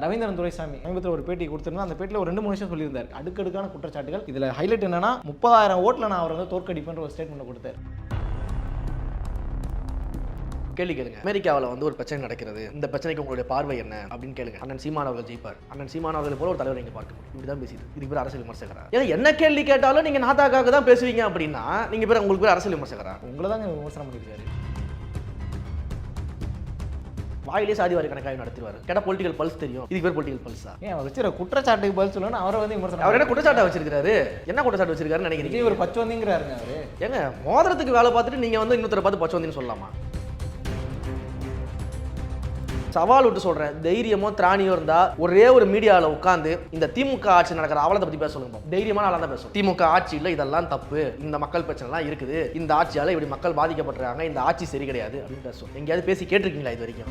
ரவீந்திரன் துரைசாமி சமீபத்தில் ஒரு பேட்டி கொடுத்திருந்தா அந்த பேட்டியில் ஒரு ரெண்டு மூணு விஷயம் சொல்லியிருந்தார். அடுக்கடுக்கான குற்றச்சாட்டுகள். இதில் ஹைலைட் என்னன்னா முப்பதாயிரம் ஓட்டில் நான் அவர் வந்து தோற்கடிப்பேன்ற ஒரு ஸ்டேட்மெண்ட் கொடுத்தார். கேள்வி கேளுங்க. அமெரிக்காவில் வந்து ஒரு பிரச்சனை நடக்கிறது. இந்த பிரச்சனைக்கு உங்களுடைய பார்வை என்ன? அப்படின்னு கேளுங்க. அண்ணன் சீமான் அவர்கள் ஜெயிப்பார். அண்ணன் சீமான் அவர்கள் போல ஒரு தலைவர் இங்கே பார்க்க முடியும் இப்படி தான் பேசிட்டு இதுக்கு பேர் அரசியல் விமர்சகரா? ஏன்னா என்ன கேள்வி கேட்டாலும் நீங்க நாத்தாக்காக தான் பேசுவீங்க அப்படின்னா நீங்க பேர் உங்களுக்கு பேர் அரசியல் விமர்சகரா? உங்களை தாங்க விமர்சனம் பண்ணியிருக்காரு வாயிலே சாதிவாரி கணக்காக நடத்திடுவார். கேட்டால் பொலிட்டிக்கல் பல்ஸ் தெரியும். இதுக்கு பேர் பொலிட்டிக்கல் பல்ஸா ஏன் அவர் வச்சுற குற்றச்சாட்டுக்கு பதில் சொல்லணும் அவரை வந்து விமர்சனம் அவர் என்ன குற்றச்சாட்டை வச்சிருக்காரு என்ன குற்றச்சாட்டு வச்சிருக்காருன்னு நினைக்கிறீங்க? ஒரு பச்சோந்திங்கிறாருங்க அவரு. ஏங்க மோதிரத்துக்கு வேலை பார்த்துட்டு நீங்க வந்து இன்னொருத்தரை பார்த்து பச்சவந்தின்னு சொல்லலாமா? சவால் விட்டு சொல்றேன். தைரியமோ திராணியோ இருந்தா ஒரே ஒரு மீடியாவில் உட்காந்து இந்த திமுக ஆட்சி நடக்கிற அவலத்தை பத்தி பேச சொல்லுங்க தைரியமான ஆளாக தான் பேசும் திமுக ஆட்சியில் இதெல்லாம் தப்பு. இந்த மக்கள் பிரச்சனைலாம் இருக்குது. இந்த ஆட்சியால் இப்படி மக்கள் பாதிக்கப்பட்டிருக்காங்க. இந்த ஆட்சி சரி கிடையாது அப்படின்னு பேசும் எங்கேயாவது பேசி கேட்டிருக்கீங்களா இது வரைக்கும்?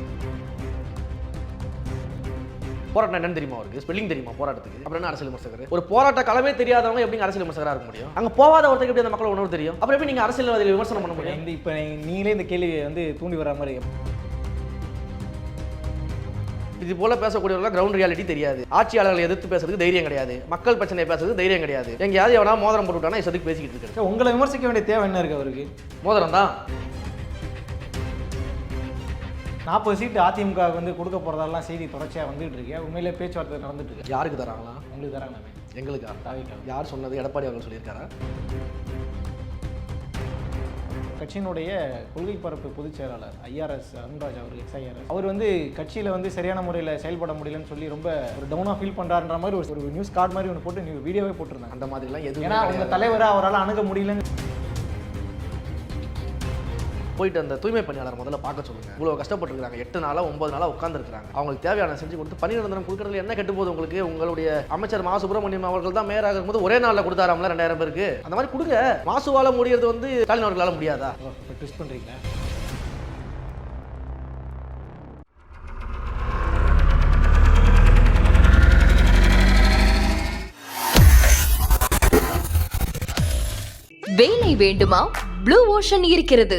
போராட்டம் என்னன்னு தெரியுமா அவருக்கு? ஸ்பெல்லிங் தெரியுமா போராட்டத்துக்கு? அப்புறம் என்ன அரசியல் விமர்சகர்? ஒரு போராட்ட களமே தெரியாதவங்க எப்படி அரசியல் விமர்சகராக இருக்க முடியும்? அங்கே போகாத ஒருத்தருக்கு எப்படி அந்த மக்கள் உணர்வு தெரியும்? அப்புறம் எப்படி நீங்கள் அரசியல்வாதிகளை விமர்சனம் பண்ண முடியும்? இப்போ நீங்களே இந்த கேள்வியை வந்து தூண்டி வர மாதிரி இது போல பேசக்கூடியவர்கள் கிரவுண்ட் ரியாலிட்டி தெரியாது. ஆட்சியாளர்களை எதிர்த்து பேசுறதுக்கு தைரியம் கிடையாது. மக்கள் பிரச்சனையை பேசுறதுக்கு தைரியம் கிடையாது. எங்கேயாவது எவனா மோதிரம் போட்டு விட்டானா இசத்துக்கு பேசிக்கிட்டு இருக்காரு. சரி, உங்களை விமர்சிக்க வேண்டிய தேவை என்ன இருக்கு அவருக்கு? மோதிரம் தான். நாற்பது சீட்டு அதிமுக வந்து கொடுக்க போறதெல்லாம் செய்தி தொடர்ச்சியாக வந்துட்டு இருக்கு. உண்மையிலே பேச்சுவார்த்தை நடந்துட்டு இருக்கு. யாருக்கு தராங்களா? உங்களுக்கு தராங்க எங்களுக்கா? யார் சொன்னது? எடப்பாடி அவர்கள் சொல்லியிருக்காரா? கட்சியினுடைய கொள்கை பரப்பு பொதுச் செயலாளர் ஐஆர்எஸ் அருண்ராஜ் அவர் எக்ஸ்ஐஆர்எஸ் அவர் வந்து கட்சியில் வந்து சரியான முறையில் செயல்பட முடியலன்னு சொல்லி ரொம்ப ஒரு டவுனாக ஃபீல் பண்ணுறான்ற மாதிரி ஒரு நியூஸ் கார்டு மாதிரி ஒன்று போட்டு வீடியோவே போட்டிருந்தாங்க. அந்த மாதிரிலாம் எதுவும் ஏன்னா உங்க தலைவரை அவரால் அணுக முடியலன்னு போயிட்டு அந்த தூய்மை பணியாளர் முதல்ல பார்க்க சொல்லுங்க. இவ்வளவு கஷ்டப்பட்டுருக்காங்க எட்டு நாளா ஒன்பது நாளா உட்காந்துருக்காங்க அவங்களுக்கு தேவையான செஞ்சு கொடுத்து பணி நிரந்தரம் கொடுக்கறதுல என்ன கெட்டு போகுது உங்களுக்கு? உங்களுடைய அமைச்சர் மா. சுப்பிரமணியம் அவர்கள் தான் மேயராக இருக்கும்போது ஒரே நாளில் கொடுத்தாராம்ல ரெண்டாயிரம் பேருக்கு? அந்த மாதிரி கொடுங்க. மாசுவால முடியறது வந்து ஸ்டாலின் அவர்களால முடியாதா? ட்விஸ்ட் பண்ணுறீங்களா வேலை வேண்டுமா? ப்ளூ ஓஷன் இருக்கிறது.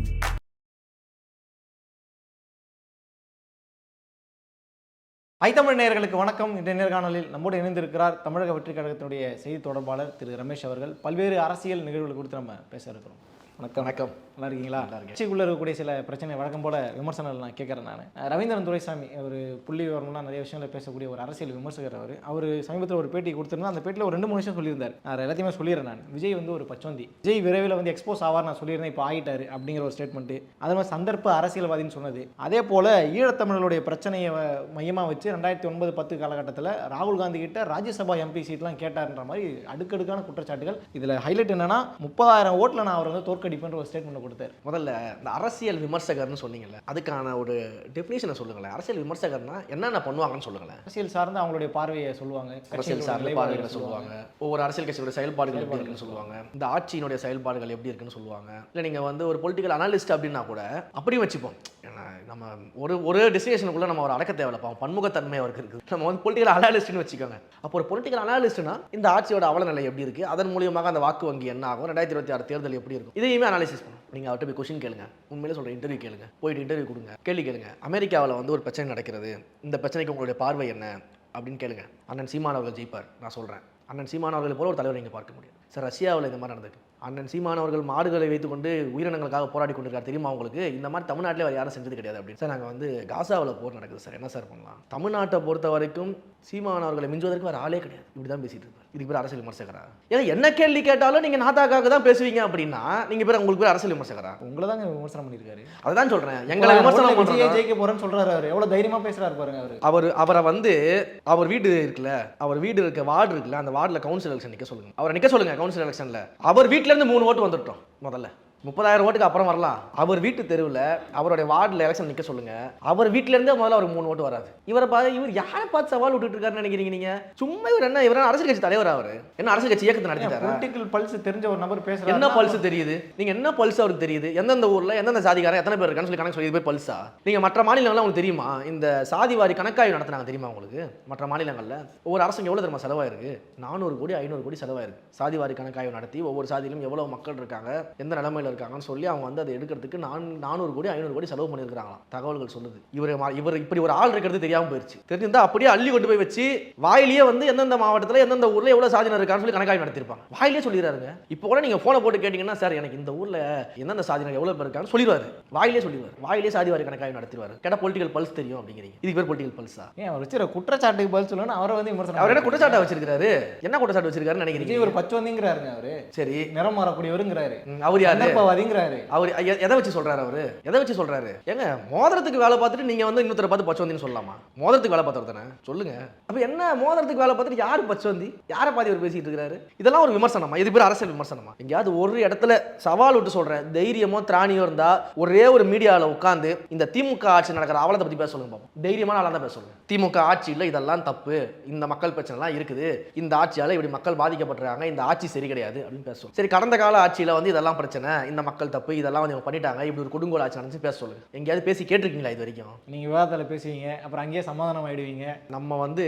ஐத்தமிழ் நேயர்களுக்கு வணக்கம். இன்றைய நேர்காணலில் நம்மோடு இணைந்திருக்கிறார் தமிழக வெற்றி கழகத்தினுடைய செய்தி தொடர்பாளர் திரு ரமேஷ் அவர்கள். பல்வேறு அரசியல் நிகழ்வுகள் குறித்து நம்ம பேச இருக்கிறோம். வணக்கம். வணக்கம். நல்லா இருக்கீங்களா. கட்சிக்குள்ள இருக்கக்கூடிய சில பிரச்சனை வழக்கம் போல விமர்சனங்கள் நான் கேட்குறேன் நான். ரவீந்திரன் துரைசாமி ஒரு புள்ளி விவரம்லாம் நிறைய விஷயங்களை பேசக்கூடிய ஒரு அரசியல் விமர்சகர் அவர். அவர் சமீபத்தில் ஒரு பேட்டி கொடுத்திருந்தா அந்த பேட்டியில் ஒரு ரெண்டு மூணு விஷயம் சொல்லியிருந்தார். நான் எல்லாத்தையுமே சொல்லிடுறேன் நான். விஜய் வந்து ஒரு பச்சோந்தி. விஜய் விரைவில் வந்து எக்ஸ்போஸ் ஆவார் நான் சொல்லியிருந்தேன் இப்போ ஆகிட்டாரு அப்படிங்கிற ஒரு ஸ்டேட்மெண்ட் அதே மாதிரி சந்தர்ப்ப அரசியல்வாதின்னு சொன்னது. அதே போல ஈழத்தமிழர்களுடைய பிரச்சனையை மையமாக வச்சு ரெண்டாயிரத்தி ஒன்பது பத்து காலகட்டத்தில் ராகுல் காந்தி கிட்ட ராஜ்யசபா எம்பி சீட்லாம் கேட்டார்ன்ற மாதிரி அடுக்கடுக்கான குற்றச்சாட்டுகள். இதில் ஹைலைட் என்னன்னா முப்பதாயிரம் ஓட்டில் நான் அவர் வந்து தோற்கடிப்பேன்ற ஒரு ஸ்டேட்மெண்ட் கொடுத்தார். முதல்ல இந்த அரசியல் விமர்சகர்னு சொன்னீங்கல்ல அதுக்கான ஒரு டெஃபினேஷனை சொல்லுங்களேன். அரசியல் விமர்சகர்னா என்னென்ன பண்ணுவாங்கன்னு சொல்லுங்களேன். அரசியல் சார்ந்து அவங்களுடைய பார்வையை சொல்லுவாங்க அரசியல் சார்ந்த பார்வைகளை சொல்லுவாங்க. ஒவ்வொரு அரசியல் கட்சியோட செயல்பாடுகள் எப்படி இருக்குன்னு சொல்லுவாங்க. இந்த ஆட்சியினுடைய செயல்பாடுகள் எப்படி இருக்குன்னு சொல்லுவாங்க. இல்லை நீங்கள் வந்து ஒரு பொலிட்டிக்கல் அனாலிஸ்ட் அப்படின்னா கூட அப்படியும் வச்சுப்போம். நம்ம ஒரு ஒரு டெஸ்டினேஷனுக்குள்ள நம்ம ஒரு அடக்க தேவையில்ல. பன்முகத்தன்மை அவருக்கு இருக்குது. நம்ம வந்து பொலிட்டிக்கல் அனாலிஸ்ட்னு வச்சுக்கோங்க. அப்போ ஒரு பொலிட்டிக்கல் அனாலிஸ்ட்னா இந்த ஆட்சியோட அவல நிலை எப்படி இருக்குது அதன் மூலியமாக அந்த வாக்கு வங்கி என்ன ஆகும்? ரெண்டாயிரத்தி இருபத்தி ஆறு தேர்தல் எப்படி இருக்கும்? இதையுமே அனாலிசிஸ் பண்ணும் நீங்கள் அவர்கிட்ட போய் கொஷின் கேளுங்க. உண்மையிலே சொல்கிற இன்டர்வியூ கேளுங்க. போயிட்டு இன்டர்வியூ கொடுங்க. கேள்வி கேளுங்க. அமெரிக்காவில் வந்து ஒரு பிரச்சனை நடக்கிறது. இந்த பிரச்சனைக்கு உங்களுடைய பார்வை என்ன? அப்படின்னு கேளுங்க. அண்ணன் சீமான் அவர்கள் ஜெயிப்பார். நான் சொல்கிறேன் அண்ணன் சீமான் அவர்களை போல ஒரு தலைவரை நீங்கள் பார்க்க முடியும். சார் ரஷ்யாவில் இந்த மாதிரி நடந்திருக்கு. அண்ணன் சீமான் அவர்கள் மாடுகளை வைத்துக்கொண்டு உயிரினங்களுக்காக போராடி கொண்டிருக்கார். தெரியுமா உங்களுக்கு? இந்த மாதிரி தமிழ்நாட்டில் வேறு யாரும் செஞ்சது கிடையாது அப்படின்னு. சார் நாங்கள் வந்து காசாவில் போர் நடக்குது சார். என்ன சார் பண்ணலாம்? தமிழ்நாட்டை பொறுத்த வரைக்கும் சீமான் அவர்களை மிஞ்சுவதற்கு வேறு ஆளே கிடையாது. இப்படி தான் பேசிட்டு இருப்பார் இதுக்கு பேர் அரசியல் விமர்சகரா? ஏன்னா என்ன கேள்வி கேட்டாலும் நீங்கள் நாத்தாக்காக தான் பேசுவீங்க அப்படின்னா நீங்கள் பேர் உங்களுக்கு பேர் அரசியல் விமர்சகரா? உங்களை தாங்க விமர்சனம் பண்ணியிருக்காரு. அதுதான் சொல்கிறேன் எங்களை விமர்சனம் ஜெயிக்க போறேன்னு சொல்றாரு அவர். எவ்வளவு தைரியமா பேசுறாரு பாருங்க அவரு. அவர் அவரை வந்து அவர் வீடு இருக்குல்ல அவர் வீடு இருக்க வார்டு இருக்குல்ல அந்த வார்டில் கவுன்சில் எலெக்ஷன் நிற்க சொல்லுங்க. அவரை நிற்க சொல்லுங்க கவுன்சில் எலெக்ஷனில் அவர் வீட்ல இருந்து மூணு ஓட்டு வந்துட்டோம் முதல்ல. முப்பதாயிரம் ஓட்டுக்கு அப்புறம் வரலாம். அவர் வீட்டு தெருவில் அவருடைய வார்டில் எலெக்ஷன் நிற்க சொல்லுங்க. அவர் வீட்ல இருந்தே முதல்ல அவருக்கு மூணு ஓட்டு வராது. இவரை பார்த்து இவர் யாரை பார்த்து சவால் விட்டுட்டு இருக்காருன்னு நினைக்கிறீங்க நீங்க? சும்மா இவர் என்ன இவர் அரசியல் கட்சி தலைவர் அவர்? என்ன அரசியல் கட்சி இயக்கத்தை நடத்திட்டாரா? பொலிட்டிக்கல் பல்ஸ் தெரிஞ்ச ஒரு நபர் பேசுறாரு என்ன பல்ஸ் தெரியுது? நீங்க என்ன பல்ஸ் அவருக்கு தெரியுது? எந்தெந்த ஊர்ல எந்தெந்த சாதிக்காரன் எத்தனை பேர் இருக்கான்னு சொல்லி கணக்கு சொல்லி போய் பல்ஸா நீங்க மற்ற மாநிலங்கள்லாம் உங்களுக்கு தெரியுமா? இந்த சாதிவாரி கணக்காய்வு நடத்துனாங்க தெரியுமா உங்களுக்கு? மற்ற மாநிலங்கள்ல? ஒவ்வொரு அரசுக்கு எவ்வளவு தெரியுமா செலவாயிருக்கு? நானூறு கோடி ஐநூறு கோடி செலவாயிருக்கு. சாதிவாரி கணக்காய்வு நடத்தி ஒவ்வொரு சாதியிலும் எவ்வளவு மக்கள் இருக்காங்க? எந்த நிலைமையில இருக்காங்கன்னு சொல்லி அவங்க வந்து அதை எடுக்கிறதுக்கு நான் நானூறு கோடி ஐநூறு கோடி செலவு பண்ணியிருக்காங்களாம் தகவல்கள் சொல்லுது. இவர் இவர் இப்படி ஒரு ஆள் இருக்கிறது தெரியாம போயிருச்சு. தெரிஞ்சிருந்தா அப்படியே அள்ளி கொண்டு போய் வச்சு வாயிலேயே வந்து எந்தெந்த மாவட்டத்தில் எந்தெந்த ஊர்ல எவ்வளவு சாதியினர் இருக்கான்னு சொல்லி கணக்காய்வு நடத்திருப்பாங்க வாயிலே சொல்லிடுறாருங்க. இப்போ கூட நீங்க போனை போட்டு கேட்டீங்கன்னா சார் எனக்கு இந்த ஊர்ல எந்தெந்த சாதியினர் எவ்வளவு பேர் இருக்கான்னு சொல்லிடுவாரு. வாயிலே சொல்லிடுவார். வாயிலே சாதிவாரி கணக்காய்வு நடத்திடுவார். கேட்ட பொலிட்டிக்கல் பல்ஸ் தெரியும் அப்படிங்கிறீங்க. இதுக்கு பேர் பொலிட்டிக்கல் பல்ஸா ஏன் அவர் வச்சிருக்க குற்றச்சாட்டுக்கு பதில் சொல்லணும் அவரை வந்து விமர்சனம் அவர் என்ன குற்றச்சாட்டை வச்சிருக்காரு என்ன குற்றச்சாட்டு வச்சிருக்காருன்னு நினைக்கிறீங்க? ஒரு பச்சவந்திங்கிறாருங்க அவரு. சரி. நிறம் மாறக்கூடியவருங்கிறாரு. அவர் யாரு? போவாதீங்கிறாரு அவர் எதை வச்சு சொல்றாரு அவரு? எதை வச்சு சொல்றாரு? ஏங்க மோதிரத்துக்கு வேலை பார்த்துட்டு நீங்க வந்து இன்னொருத்தரை பார்த்து பச்சவந்தின்னு சொல்லலாமா? மோதிரத்துக்கு வேலை பார்த்தவர் தானே? சொல்லுங்க. அப்ப என்ன மோதிரத்துக்கு வேலை பார்த்துட்டு யாரு பச்சவந்தி யாரை பாதி அவர் பேசிட்டு இருக்காரு? இதெல்லாம் ஒரு விமர்சனமா? இது பேர் அரசியல் விமர்சனமா? எங்கேயாவது ஒரு இடத்துல சவால் விட்டு சொல்றேன் தைரியமோ திராணியோ இருந்தா ஒரே ஒரு மீடியாவில் உட்காந்து இந்த திமுக ஆட்சி நடக்கிற அவலத்தை பத்தி பேச சொல்லுங்க பாப்போம். தைரியமான ஆளா தான் பேச சொல்லுங்க. திமுக ஆட்சியில் இதெல்லாம் தப்பு. இந்த மக்கள் பிரச்சனைலாம் இருக்குது. இந்த ஆட்சியால இப்படி மக்கள் பாதிக்கப்படுறாங்க இந்த ஆட்சி சரி கிடையாது அப்படின்னு பேசுவோம் சரி கடந்த கால ஆட்சியில் வந்து இதெல்லாம் பிரச்சனை. இந்த மக்கள் தப்பு இதெல்லாம் வந்து பண்ணிட்டாங்க இப்படி ஒரு கொடுங்கோல் ஆட்சி நடந்துச்சு பேச சொல்லுங்க. எங்கேயாவது பேசி கேட்டிருக்கீங்களா இது வரைக்கும்? நீங்க விவாதத்துல பேசுவீங்க அப்புறம் அங்கேயே சமாதானம் ஆயிடுவீங்க. நம்ம வந்து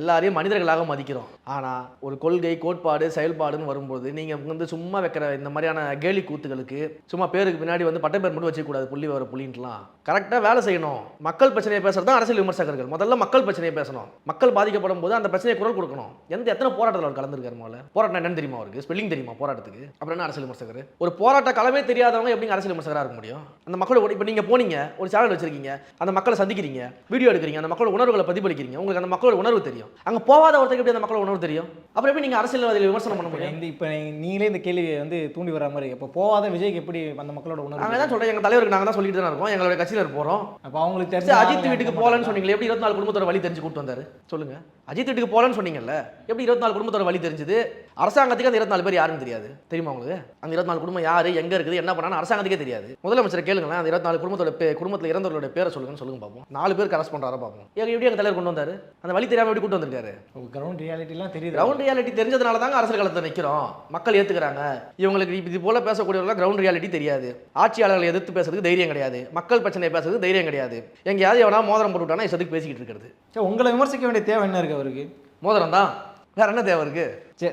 எல்லாரையும் மனிதர்களாக மதிக்கிறோம். ஆனா ஒரு கொள்கை கோட்பாடு செயல்பாடுன்னு வரும்போது நீங்க வந்து சும்மா வைக்கிற இந்த மாதிரியான கேலி கூத்துகளுக்கு சும்மா பேருக்கு பின்னாடி வந்து பட்ட பேர் மட்டும் வச்சுக்கூடாது புள்ளி வர புள்ளின்ட்டுலாம். கரெக்டாக வேலை செய்யணும். மக்கள் பிரச்சனையை பேசுறது தான் அரசியல் விமர்சகர்கள். முதல்ல மக்கள் பிரச்சனையை பேசணும். மக்கள் பாதிக்கப்படும் போது அந்த பிரச்சனையை குரல் கொடுக்கணும். எந்த எத்தனை போராட்டத்தில் அவர் கலந்துருக்காரு முதல்ல? போராட்டம் என்னன்னு தெரியுமா அவருக்கு? ஸ்பெல்லிங் தெரியுமா போராட்டத்துக்கு? அப்புறம் என்ன அரசியல் விமர்சகர்? ஒரு போராட்ட களமே தெரியாதவங்க எப்படி அரசியல் விமர்சகராக இருக்க முடியும்? அந்த மக்களோட இப்போ நீங்கள் போனீங்க ஒரு சேனல் வச்சிருக்கீங்க அந்த மக்களை சந்திக்கிறீங்க வீடியோ எடுக்கிறீங்க அந்த மக்களோட உணர்வுகளை பிரதிபலிக்கிறீங்க உங்களுக்கு அந்த மக்களோட உணர்வு தெரியும். அங்கே போகாத ஒருத்தருக்கு எப்படி அந்த மக்களோட உணர்வு தெரியும்? அப்புறம் எப்படி நீங்கள் அரசியல்வாதிகளை விமர்சனம் பண்ண முடியும்? இந்த இப்போ நீங்களே இந்த கேள்வியை வந்து தூண்டி வர மாதிரி இப்போ போகாத விஜய்க்கு எப்படி அந்த மக்களோட நாங்கள் உணர்வு தான் சொல்கிறேன் எங்கள் தலைவருக்கு நாங்கள் தான் சொல்லிட்டு தான் இருக்கோம். எங்களுடைய கட்சியில் போகிறோம் அப்போ அவங்களுக்கு தெரிஞ்ச அஜித் வீட்டுக்கு போகலன்னு சொன்னீங்களே எப்படி இருபத்தி நாலு குடும்பத்தோட வழி தெரிஞ்சு கூட்டு வந்தாரு? சொல்லுங்க. அஜித் வீட்டுக்கு போகலன்னு சொன்னீங்கல்ல எப்படி இருபத்தி நாலு குடும்பத்தோட வழி தெரிஞ்சது? அரசாங்கத்துக்கு அந்த இருபத்தி நாலு பேர் யாருன்னு தெரியாது. தெரியுமா உங்களுக்கு? அந்த இருபத்தி நாலு குடும்பம் யாரு? எங்க இருக்குது என்ன பண்ணான்னு அரசாங்கத்துக்கே தெரியாது. முதலமைச்சரை கேளுங்களேன் அந்த இருபத்தி நாலு குடும்பத்தோட பே குடும்பத்தில் இறந்தவர்களுடைய பேரை சொல்லுங்கன்னு சொல்லுங்க பார்ப்போம் நாலு பேர் கரஸ் பண்றாரா பார்ப்போம் ஏங்க எப்படி எங்க தலைவர் கொண்டு வந்தாரு? அந்த வழி தெரியாம எப்படி கூட்டு வந்திருக்காரு? கிரவுண்ட் ரியாலிட்டிலாம் தெரியுது. கிரவுண்ட் ரியாலிட்டி தெரிஞ்சதுனால தாங்க அரசியல் களத்தில் நிற்கிறோம் மக்கள் ஏத்துக்கிறாங்க. இவங்களுக்கு இது போல பேசக்கூடியவர்கள் கிரவுண்ட் ரியாலிட்டி தெரியாது. ஆட்சியாளர்களை எதிர்த்து பேசுறதுக்கு தைரியம் கிடையாது. மக்கள் பிரச்சனையை பேசுறதுக்கு தைரியம் கிடையாது. எங்கேயாவது எவனா மோதிரம் போட்டு விட்டானா இஷ்டத்துக்கு பேசிக்கிட்டு இருக்கிறது. சரி உங்களை விமர்சிக்க வேண்டிய தேவை என்ன இருக்கு அவருக்கு? மோதிரம் தான் வேற என்ன தேவை இருக்கு? சரி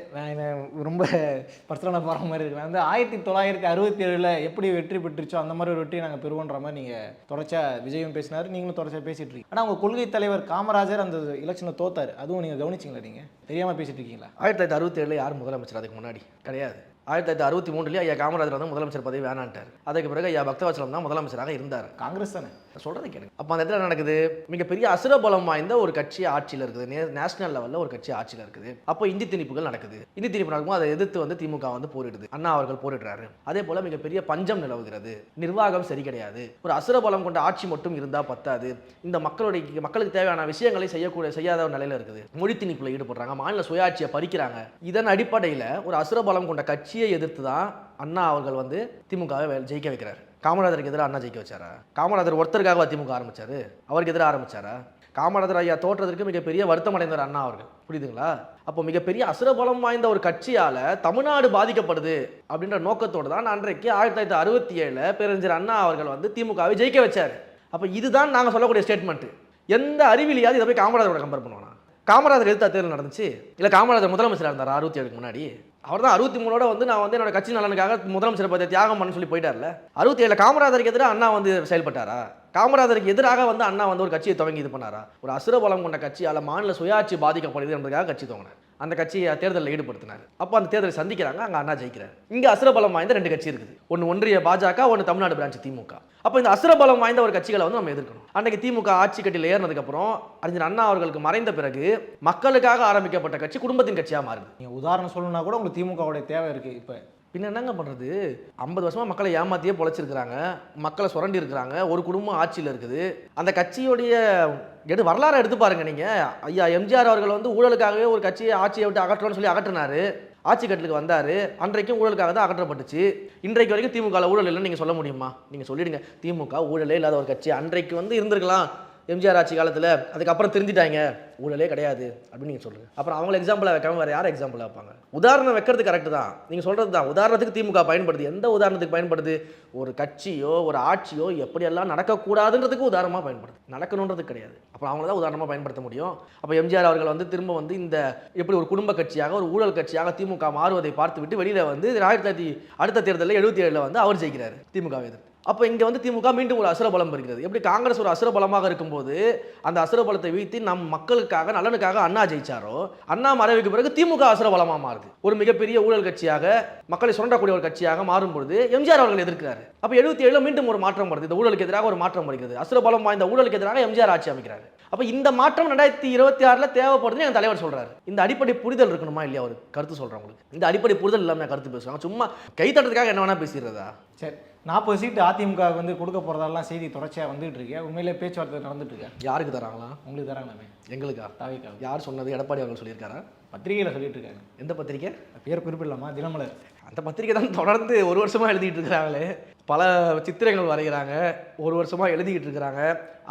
ரொம்ப பர்சனலாக போகிற மாதிரி இருக்கு. வந்து ஆயிரத்தி தொள்ளாயிரத்தி அறுபத்தி ஏழில் எப்படி வெற்றி பெற்றுச்சோ அந்த மாதிரி ஒரு வெற்றி நாங்கள் பெறுவோன்ற மாதிரி நீங்கள் தொடர்ச்சியாக விஜயும் பேசினார் நீங்களும் தொடர்ச்சியாக பேசிட்டு இருக்கீங்க. ஆனால் உங்கள் கொள்கை தலைவர் காமராஜர் அந்த எலெக்ஷனில் தோத்தார். அதுவும் நீங்கள் கவனிச்சிங்களா நீங்கள் தெரியாமல் பேசிட்டு இருக்கீங்களா? ஆயிரத்தி தொள்ளாயிரத்தி அறுபத்தி ஏழுல யார் முதலமைச்சர் அதுக்கு முன்னாடி? கிடையாது. ஆயிரத்தி தொள்ளாயிரத்தி அறுபத்தி மூணுலேயே ஐயா காமராஜர் வந்து முதலமைச்சர் பதவி வேணான்ட்டார். அதுக்கு பிறகு ஐயா பக்தவச்சலம் தான் முதலமைச்சராக இருந்தார். காங்கிரஸ் தானே? சொல்றது கேளுங்க. அப்போ அந்த இடத்துல நடக்குது? மிகப்பெரிய அசுரபலம் வாய்ந்த ஒரு கட்சி ஆட்சியில் இருக்குது. நே- நேஷனல் லெவலில் ஒரு கட்சி ஆட்சியில் இருக்குது. அப்போ இந்தி திணிப்புகள் நடக்குது. இந்தி திணிப்பு நடக்கும்போது அதை எதிர்த்து வந்து திமுக வந்து போரிடுது. அண்ணா அவர்கள் போரிடுறாரு. அதே போல் மிகப்பெரிய பஞ்சம் நிலவுகிறது. நிர்வாகம் சரி கிடையாது. ஒரு அசுரபலம் கொண்ட ஆட்சி மட்டும் இருந்தால் பத்தாது. இந்த மக்களுடைய மக்களுக்கு தேவையான விஷயங்களை செய்யக்கூடிய செய்யாத ஒரு நிலையில் இருக்குது. மொழி திணிப்பில் ஈடுபடுறாங்க. மாநில சுயாட்சியை பறிக்கிறாங்க. இதன் அடிப்படையில் ஒரு அசுரபலம் கொண்ட கட்சியை எதிர்த்து தான் அண்ணா அவர்கள் வந்து திமுகவை ஜெயிக்க வைக்கிறார். காமராஜருக்கு எதிராக அண்ணா ஜெயிக்க வச்சாரா? காமராஜர் ஒருத்தருக்காக திமுக ஆரம்பிச்சாரு? அவருக்கு எதிராக ஆரம்பிச்சாரா? காமராஜர் ஐயா தோற்றதற்கு மிகப்பெரிய வருத்தம் அடைந்தார் அண்ணா அவர்கள். புரியுதுங்களா? அப்போ மிகப்பெரிய அசுரபலம் வாய்ந்த ஒரு கட்சியால தமிழ்நாடு பாதிக்கப்படுது அப்படின்ற நோக்கத்தோடு தான் அன்றைக்கு ஆயிரத்தி தொள்ளாயிரத்தி அறுபத்தி ஏழில் பேரறிஞர் அண்ணா அவர்கள் வந்து திமுகவை ஜெயிக்க வச்சார். அப்போ இதுதான் நாங்கள் சொல்லக்கூடிய ஸ்டேட்மெண்ட் எந்த அறிவிலியாவது இதை போய் காமராஜரோட கம்பேர் பண்ணுவோம் காமராஜர் எதிர்த்தா தேர்தல் நடந்துச்சு? இல்லை காமராஜர் முதலமைச்சராக இருந்தார் அறுபத்தி ஏழுக்கு முன்னாடி? அவர் தான் அறுபத்தி மூணோட வந்து நான் வந்து என்னோட கட்சி நலனுக்காக முதலமைச்சர் பதவியை தியாகம் பண்ண சொல்லி போயிட்டார்ல. அறுபத்தி ஏழு காமராஜருக்கு எதிராக அண்ணா வந்து செயல்பட்டாரா? காமராஜருக்கு எதிராக வந்து அண்ணா வந்து ஒரு கட்சியை துவங்கி இது பண்ணாரா? ஒரு அசுரபலம் கொண்ட கட்சியால் மாநில சுயாட்சி பாதிக்கப்படுது என்பதுக்காக கட்சி துவங்கினார். அந்த கட்சியை தேர்தலில் ஈடுபடுத்தினார். அப்போ அந்த தேர்தலை சந்திக்கிறாங்க அங்கே அண்ணா ஜெயிக்கிறார். இங்கே அசுரபலம் வாய்ந்த ரெண்டு கட்சி இருக்குது. ஒன்று ஒன்றிய பாஜக ஒன்று தமிழ்நாடு பிரான்ச் திமுக. அப்போ இந்த அசுரபலம் வாய்ந்த ஒரு கட்சிகளை வந்து நம்ம எதிர்க்கணும். அன்றைக்கு திமுக ஆட்சி கட்டியில் ஏறினதுக்கப்புறம் அறிஞர் அண்ணா அவர்களுக்கு மறைந்த பிறகு மக்களுக்காக ஆரம்பிக்கப்பட்ட கட்சி குடும்பத்தின் கட்சியாக மாறுது. நீங்கள் உதாரணம் சொல்லணும்னா கூட உங்களுக்கு திமுகவுடைய தேவை இருக்குது இப்போ பின்ன என்னங்க பண்ணுறது ஐம்பது வருஷமாக மக்களை ஏமாத்தியே பொழைச்சிருக்கிறாங்க. மக்களை சுரண்டி இருக்கிறாங்க. ஒரு குடும்பம் ஆட்சியில் இருக்குது. அந்த கட்சியுடைய எடு வரலாறு எடுத்து பாருங்கள் நீங்கள் ஐயா எம்ஜிஆர் அவர்கள் வந்து ஊழலுக்காகவே ஒரு கட்சியை ஆட்சியை விட்டு அகற்றணும்னு சொல்லி அகற்றினார். ஆட்சி கட்டலுக்கு வந்தார். அன்றைக்கும் ஊழலுக்காக தான் அகற்றப்பட்டுச்சு. இன்றைக்கு வரைக்கும் திமுக ஊழல் இல்லைன்னு நீங்கள் சொல்ல முடியுமா? நீங்கள் சொல்லிடுங்க. திமுக ஊழலே இல்லாத ஒரு கட்சி. அன்றைக்கு வந்து இருந்திருக்கலாம். எம்ஜிஆர் ஆட்சி காலத்தில் அதுக்கப்புறம் தெரிஞ்சிட்டாங்க ஊழலே கிடையாது அப்படின்னு நீங்கள் சொல்லுங்கள் அப்புறம் அவங்கள எக்ஸாம்பிளாக வைக்காம வேறு யார் எக்ஸாம்பிளாக வைப்பாங்க? உதாரணம் வைக்கிறது கரெக்டு தான். நீங்கள் சொல்கிறது தான் உதாரணத்துக்கு திமுக பயன்படுது. எந்த உதாரணத்துக்கு பயன்படுது? ஒரு கட்சியோ ஒரு ஆட்சியோ எப்படியெல்லாம் நடக்கக்கூடாதுன்றதுக்கு உதாரணமாக பயன்படுது. நடக்கணுன்றது கிடையாது. அப்புறம் அவங்கள தான் உதாரணமாக பயன்படுத்த முடியும். அப்போ எம்ஜிஆர் அவர்கள் வந்து திரும்ப வந்து இந்த எப்படி ஒரு குடும்ப கட்சியாக ஒரு ஊழல் கட்சியாக திமுக மாறுவதை பார்த்துவிட்டு வெளியில் வந்து ஆயிரத்தி தொள்ளாயிரத்தி அடுத்த தேர்தலில் எழுபத்தி ஏழில் வந்து அவர் ஜெயிக்கிறார். திமுக எதிர்த்து. அப்போ இங்கே வந்து திமுக மீண்டும் ஒரு அசுர பலம் வருகிறது எப்படி காங்கிரஸ் ஒரு அசுர பலமாக இருக்கும்போது அந்த அசுர பலத்தை வீழ்த்தி நம் மக்களுக்காக நலனுக்காக அண்ணா ஜெயிச்சாரோ அண்ணா மறைவுக்கு பிறகு திமுக அசுர பலமாக மாறுது. ஒரு மிகப்பெரிய ஊழல் கட்சியாக மக்களை சுரண்டக்கூடிய ஒரு கட்சியாக மாறும் பொழுது எம்ஜிஆர் அவர்கள் எதிர்க்கிறாரு. அப்போ எழுபத்தி ஏழுல மீண்டும் ஒரு மாற்றம் வருது. இந்த ஊழலுக்கு எதிராக ஒரு மாற்றம் வருகிறது. அசுர பலம் வாய்ந்த ஊழலுக்கு எதிராக எம்ஜிஆர் ஆட்சி அமைக்கிறாரு. அப்போ இந்த மாற்றம் ரெண்டாயிரத்தி இருபத்தி ஆறில் தேவைப்படுதுன்னு எங்கள் தலைவர் சொல்றாரு. இந்த அடிப்படை புரிதல் இருக்கணுமா இல்லையா? அவர் கருத்து சொல்றவங்களுக்கு இந்த அடிப்படை புரிதல் இல்லாமல் கருத்து பேசுவாங்க. சும்மா கை தட்டுறதுக்காக என்ன வேணா பேசிடுறதா? சரி. நாற்பது சீட்டு அதிமுக வந்து கொடுக்க போகிறதெல்லாம் செய்தி தொடர்ச்சியாக வந்துட்டு இருக்கு. உண்மையிலே பேச்சுவார்த்தை நடந்துட்டு இருக்கா. யாருக்கு தராங்களா? உங்களுக்கு தராங்களாமே? எங்களுக்கா? தாவிக்கா யார் சொன்னது? எடப்பாடி அவர்கள் சொல்லியிருக்காரா? பத்திரிகையில் சொல்லிட்டு இருக்காங்க. எந்த பத்திரிக்கை பேர் குறிப்பிடலாமா? தினமலர். அந்த பத்திரிக்கை தான் தொடர்ந்து ஒரு வருஷமா எழுதிட்டு இருக்கிறாங்களே. பல சித்திரங்கள் வரைகிறாங்க. ஒரு வருஷமா எழுதிக்கிட்டு இருக்கிறாங்க.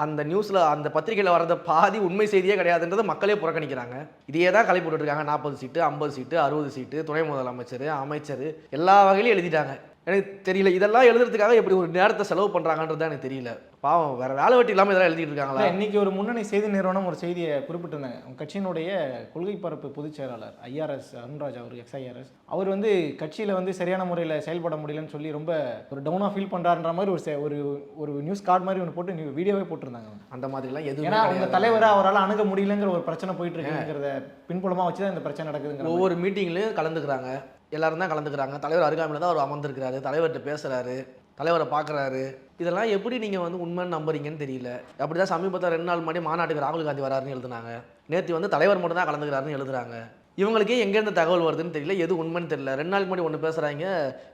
அந்த நியூஸ்ல அந்த பத்திரிகையில் வரத பாதி உண்மை செய்தியே கிடையாதுன்றதை மக்களே புறக்கணிக்கிறாங்க. இதையே தான் கலை போட்டுட்டு இருக்காங்க. நாற்பது சீட்டு ஐம்பது சீட்டு அறுபது சீட்டு துணை முதலமைச்சர் அமைச்சர் எல்லா வகையிலும் எழுதிட்டாங்க. எனக்கு தெரியல. இதெல்லாம் எழுதுறதுக்காக எப்படி ஒரு நேரத்தை செலவு பண்றாங்கன்றது எனக்கு தெரியல. பாவம் வேற வேலை வெட்டி இல்லாமல் இதெல்லாம் எழுதிட்டு இருக்காங்களா? அதான் இன்னைக்கு ஒரு முன்னணி செய்தி நிறுவனம் ஒரு செய்தியை குறிப்பிட்டிருந்தாங்க. கட்சியினுடைய கொள்கை பரப்பு பொதுச் செயலாளர் ஐஆர்எஸ் அருண்ராஜ் அவர் எக்ஸ்ஐஆர்எஸ் அவர் வந்து கட்சியில் வந்து சரியான முறையில் செயல்பட முடியலன்னு சொல்லி ரொம்ப ஒரு டவுனாக ஃபீல் பண்ணுறான்ற மாதிரி ஒரு ஒரு ஒரு நியூஸ் கார்டு மாதிரி ஒன்று போட்டு வீடியோவே போட்டிருந்தாங்க அந்த மாதிரிலாம் எதுவும் ஏன்னா உங்க தலைவரை அவரால் அணுக முடியலங்கிற ஒரு பிரச்சனை போயிட்டு இருக்குங்கிறத பின்புலமாக வச்சு தான் இந்த பிரச்சனை நடக்குதுங்கிற மாதிரி. ஒவ்வொரு மீட்டிங்லையும் கலந்துக்கிறாங்க. எல்லாரும் தான் கலந்துக்கிறாங்க. தலைவர் அருகாமையில் தான் அவர் அமர்ந்திருக்கிறாரு. தலைவர்கிட்ட பேசுகிறாரு தலைவரை பார்க்குறாரு இதெல்லாம் எப்படி நீங்கள் வந்து உண்மைன்னு நம்புறீங்கன்னு தெரியல. அப்படி தான் சமீபத்தில் ரெண்டு நாள் முன்னாடி மாநாட்டுக்கு ராகுல் காந்தி வராருன்னு எழுதுனாங்க. நேற்று வந்து தலைவர் மட்டும் தான் கலந்துக்கிறாருன்னு எழுதுறாங்க. இவங்களுக்கே எங்கேருந்து தகவல் வருதுன்னு தெரியல. எது உண்மைன்னு தெரியல. ரெண்டு நாள் முன்னாடி ஒன்று பேசுகிறாங்க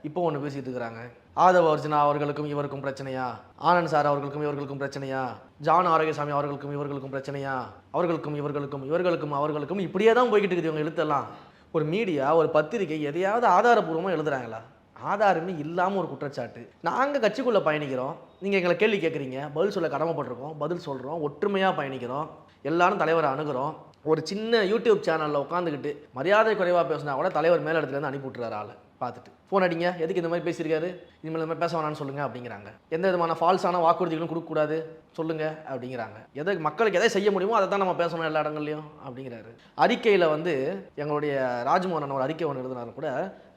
இப்போ ஒன்று பேசிட்டு இருக்கிறாங்க. ஆதவ அர்ஜுனா அவர்களுக்கும் இவருக்கும் பிரச்சனையா? ஆனந்த் சார் அவர்களுக்கும் இவர்களுக்கும் பிரச்சனையா? ஜான் ஆரோக்கியசாமி அவர்களுக்கும் இவர்களுக்கும் பிரச்சனையா? அவர்களுக்கும் இவர்களுக்கும் இவர்களுக்கும் அவர்களுக்கும் இப்படியே தான் போய்கிட்டு இருக்குது இவங்க எழுத்தெல்லாம். ஒரு மீடியா ஒரு பத்திரிகை எதையாவது ஆதாரபூர்வமாக எழுதுறாங்களா? ஆதாரமே இல்லாமல் ஒரு குற்றச்சாட்டு. நாங்கள் கட்சிக்குள்ளே பயணிக்கிறோம். நீங்கள் எங்களை கேள்வி கேட்குறீங்க. பதில் சொல்ல கடமைப்பட்டிருக்கோம். பதில் சொல்கிறோம் ஒற்றுமையாக பயணிக்கிறோம். எல்லாரும் தலைவரை அணுகிறோம். ஒரு சின்ன யூடியூப் சேனலில் உட்காந்துக்கிட்டு மரியாதை குறைவாக பேசினா கூட தலைவர் மேலிடத்துலேருந்து அனுப்பி விட்டுறாரு ஆளை. பார்த்துட்டு. ஃபோன் அடிங்க எதுக்கு இந்த மாதிரி பேசியிருக்காரு? இனிமேல் இந்த மாதிரி பேச வேணாம்னு சொல்லுங்கள் அப்படிங்கிறாங்க. எந்த விதமான ஃபால்ஸான வாக்குறுதிகளும் கொடுக்கக்கூடாது சொல்லுங்கள் அப்படிங்கிறாங்க. எதை மக்களுக்கு எதை செய்ய முடியுமோ அதை தான் நம்ம பேசணும் எல்லா இடங்கள்லையும் அப்படிங்கிறாரு. அறிக்கையில் வந்து எங்களுடைய ராஜ்மோகன் ஒரு அறிக்கை ஒன்று எழுதினாரு கூட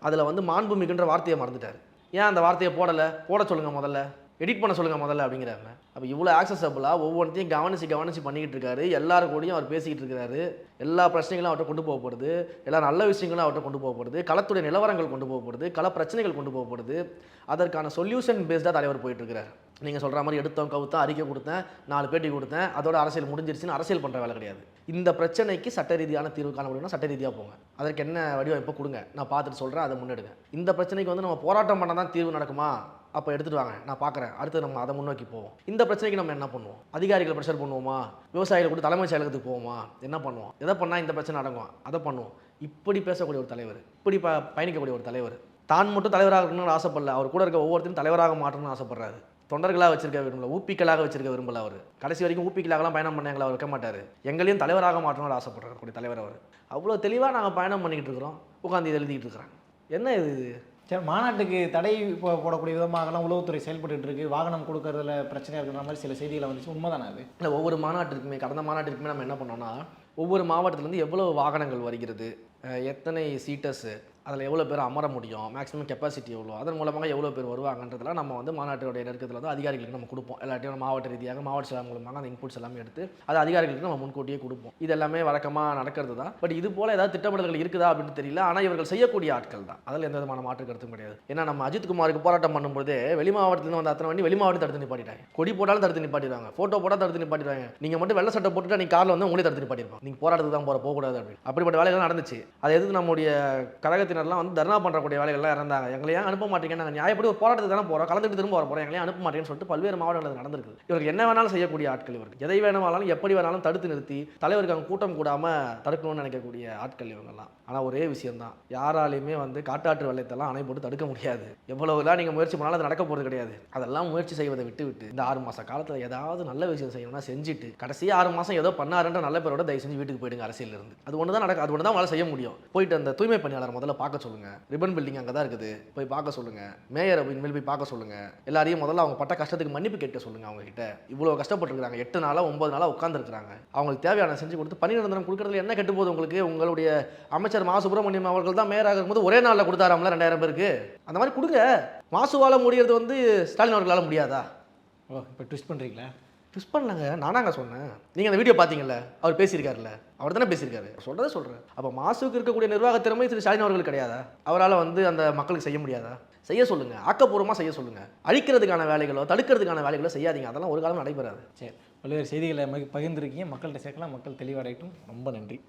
அதில் வந்து மாண்புமிகுன்ற வார்த்தையை மறந்துட்டார். ஏன் அந்த வார்த்தையை போடலை? போட சொல்லுங்கள் முதல்ல. எடிட் பண்ண சொல்லுங்கள் முதல்ல அப்படிங்கிறாங்க அப்போ இவ்வளோ ஆக்சசபிளாக ஒவ்வொன்றையும் கவனித்து கவனிச்சு பண்ணிக்கிட்டு இருக்காரு. எல்லாரு கூடயும் அவர் பேசிக்கிட்டு இருக்காரு எல்லா பிரச்சனைகளும் அவர்கிட்ட கொண்டு போகப்படுது எல்லா நல்ல விஷயங்களும் அவர்கிட்ட கொண்டு போகப்படுது களத்துடைய நிலவரங்கள் கொண்டு போகப்படுது கள பிரச்சனைகள் கொண்டு போகப்படுது அதற்கான சொல்யூஷன் பேஸ்டாக தலைவர் போயிட்டுருக்கிறார் நீங்கள் சொல்கிற மாதிரி எடுத்தோம் கவுத்தோம் அறிக்கை கொடுத்தேன் நாலு பேட்டி கொடுத்தேன். அதோட அரசியல் முடிஞ்சிருச்சுன்னு அரசியல் பண்ணுற வேலை கிடையாது. இந்த பிரச்சனைக்கு சட்ட ரீதியான தீர்வு காண முடியும்னா சட்ட ரீதியாக போங்க. அதற்கு என்ன வடிவமைப்பு கொடுங்க. நான் பார்த்துட்டு சொல்கிறேன் அதை முன்னெடுங்க. இந்த பிரச்சனைக்கு வந்து நம்ம போராட்டம் பண்ணால் தான் தீர்வு நடக்குமா? அப்போ எடுத்துட்டு வாங்க நான் பார்க்குறேன் அடுத்து நம்ம அதை முன்னோக்கி போவோம். இந்த பிரச்சனைக்கு நம்ம என்ன பண்ணுவோம்? அதிகாரிகளை ப்ரெஷர் பண்ணுவோமா? விவசாயிகள் கூட தலைமைச் செயலகத்துக்கு போவோமா? என்ன பண்ணுவோம்? எதை பண்ணால் இந்த பிரச்சனை அடங்கும்? அதை பண்ணுவோம். இப்படி பேசக்கூடிய ஒரு தலைவர் இப்படி ப பயணிக்கக்கூடிய ஒரு தலைவர். தான் மட்டும் தலைவராக இருக்கணும்னு ஆசைப்படல. அவர் கூட இருக்க ஒவ்வொருத்தரும் தலைவராக மாற்றணும்னு ஆசைப்படுறாரு. தொண்டர்களாக வச்சிருக்க விரும்பல. ஊப்பிக்களாக வச்சிருக்க விரும்பல அவர். கடைசி வரைக்கும் ஊப்பிக்களாகலாம் பயணம் பண்ண அவர் வைக்க மாட்டார். எங்களையும் தலைவராக மாற்றணும்னு ஆசைப்படுறாரு. தலைவர் அவர். அவ்வளோ தெளிவாக நாங்கள் பயணம் பண்ணிக்கிட்டு இருக்கிறோம். உட்காந்து இதை எழுதிக்கிட்டு இருக்கிறாங்க. என்ன இது? சரி மாநாட்டுக்கு தடை இப்போ போடக்கூடிய விதமாகலாம் உளவுத்துறை செயல்பட்டு இருக்கு வாகனம் கொடுக்கறதுல பிரச்சனையாக இருக்கிற மாதிரி சில செய்திகளை வந்துச்சு. உண்மைதானே அது இல்லை ஒவ்வொரு மாநாட்டிற்குமே கடந்த மாநாட்டிற்குமே நம்ம என்ன பண்ணோம்னா ஒவ்வொரு மாவட்டத்துலேருந்து எவ்வளவு வாகனங்கள் வருகிறது எத்தனை சீட்டர்ஸு அதில் எவ்வளோ பேர் அமர முடியும் மேக்ஸிமம் கெப்பாசிட்டி எவ்வளோ அதன் மூலமாக எவ்வளோ பேர் வருவாங்கன்றதெல்லாம் நம்ம வந்து மாநாட்டுடைய நெருக்கத்தில் வந்து அதிகாரிகளுக்கு நம்ம கொடுப்போம். எல்லாத்தையும் மாவட்ட ரீதியாக மாவட்ட செயலர் மூலமாக அந்த இன்புட்ஸ் எல்லாமே எடுத்து அது அதிகாரிகளுக்கு நம்ம முன்கூட்டியே கொடுப்போம். இது எல்லாமே வழக்கமாக நடக்கிறது தான். பட் இது போல் ஏதாவது திட்டமிடல்கள் இருக்குதா அப்படின்னு தெரியல. ஆனால் இவர்கள் செய்யக்கூடிய ஆட்கள் தான். அதில் எந்த விதமான மாற்று கருத்தும் கிடையாது. ஏன்னா நம்ம அஜித் குமாருக்கு போராட்டம் பண்ணும்போது வெளி மாவட்டத்துலேருந்து வந்த அத்தனை வண்டி வெளி மாவட்டம் தடுத்து நிப்பாட்டிட்டாங்க. கொடி போட்டாலும் தடுத்து நிப்பாட்டிடுவாங்க. ஃபோட்டோ போட்டால் தடுத்து நிப்பாட்டிடுவாங்க. நீங்கள் மட்டும் வெள்ளை சட்டை போட்டுட்டு நீ காரில் வந்து உங்களே தடுத்து நிப்பாட்டிருப்பாங்க நீங்கள் போராட்டத்துக்கு தான் போகிற போகக்கூடாது அப்படின்னு. அப்படிப்பட்ட வேலைகள் நடந்துச்சு. அதை எதுக்கு நம்முடைய கழகத்தை சமூகத்தினர்லாம் வந்து தர்ணா பண்ணுறக்கூடிய வேலைகள்லாம் இறந்தாங்க. எங்களை ஏன் அனுப்ப மாட்டீங்க நாங்கள் நியாயப்படி ஒரு போராட்டத்துக்கு தானே போகிறோம் கலந்துட்டு திரும்ப வர போகிறோம் எங்களை அனுப்ப மாட்டேங்கன்னு சொல்லிட்டு பல்வேறு மாவட்டங்கள் நடந்திருக்கு. இவருக்கு என்ன வேணாலும் செய்யக்கூடிய ஆட்கள் இவருக்கு. எதை வேணுமானாலும் எப்படி வேணாலும் தடுத்து நிறுத்தி தலைவருக்கு அங்கே கூட்டம் கூடாமல் தடுக்கணும்னு நினைக்கக்கூடிய ஆட்கள் இவங்கெல்லாம். ஆனால் ஒரே விஷயம்தான். யாராலையுமே வந்து காட்டாற்று வெள்ளத்தெல்லாம் அணை போட்டு தடுக்க முடியாது. எவ்வளவுலாம் நீங்கள் முயற்சி பண்ணாலும் அது நடக்க போகிறது கிடையாது. அதெல்லாம் முயற்சி செய்வதை விட்டு விட்டு இந்த ஆறு மாத காலத்தில் ஏதாவது நல்ல விஷயம் செய்யணும்னா செஞ்சுட்டு கடைசி ஆறு மாதம் ஏதோ பண்ணாருன்ற நல்ல பேரோட தயவு செஞ்சு வீட்டுக்கு போயிடுங்க அரசியல் இருந்து. அது ஒன்று தான் நடக்க அது ஒன்று தான் உங்களால் செய்ய முடியும். போயிட்டு அந்த தூய்மை பணியாளர் முதல்ல பார்க்க சொல்லுங்க. ரிப்பன் பில்டிங் அங்கே தான் இருக்குது. போய் பார்க்க சொல்லுங்க. மேயரை இனிமேல் போய் பார்க்க சொல்லுங்க. எல்லாரையும் முதல்ல அவங்க பட்ட கஷ்டத்துக்கு மன்னிப்பு கேட்க சொல்லுங்க அவங்க கிட்ட இவ்வளோ கஷ்டப்பட்டுருக்காங்க எட்டு நாளாக ஒன்பது நாளாக உட்காந்துருக்காங்க அவங்களுக்கு தேவையான செஞ்சு கொடுத்து பணி நிரந்தரம் கொடுக்குறதுல என்ன கெட்டு போகுது உங்களுக்கு? உங்களுடைய அமைச்சர் மா சுப்பிரமணியம் அவர்கள் தான் மேயராக இருக்கும்போது ஒரே நாளில் கொடுத்தாராம்ல ரெண்டாயிரம் பேருக்கு? அந்த மாதிரி கொடுங்க. மாசுவால முடியறது வந்து ஸ்டாலின் அவர்களால் முடியாதா? ஓ இப்போ ட்விஸ்ட் பண்ணுறீங்களா மிஸ் பண்ணலங்க. நானாங்க சொன்னேன். நீங்கள் அந்த வீடியோ பார்த்தீங்கல்ல? அவர் பேசியிருக்காருல்ல. அவர் தானே பேசியிருக்காரு. சொல்கிறத சொல்கிறேன் அப்போ மாசுக்கு இருக்கக்கூடிய நிர்வாக திறமை திரு ஸ்டாலின் அவர்கள் கிடையாதா? அவரால் வந்து அந்த மக்களுக்கு செய்ய முடியாதா? செய்ய சொல்லுங்க. ஆக்கப்பூர்வமாக செய்ய சொல்லுங்கள் அழிக்கிறதுக்கான வேலைகளோ தடுக்கிறதுக்கான வேலைகளோ செய்யாதீங்க. அதெல்லாம் ஒரு காலம் நடைபெறாது. சரி. பல்வேறு செய்திகளை மகி- பகிர்ந்திருக்கீங்க. மக்கள்கிட்ட சேர்க்கலாம். மக்கள் தெளிவடையட்டும். ரொம்ப நன்றி.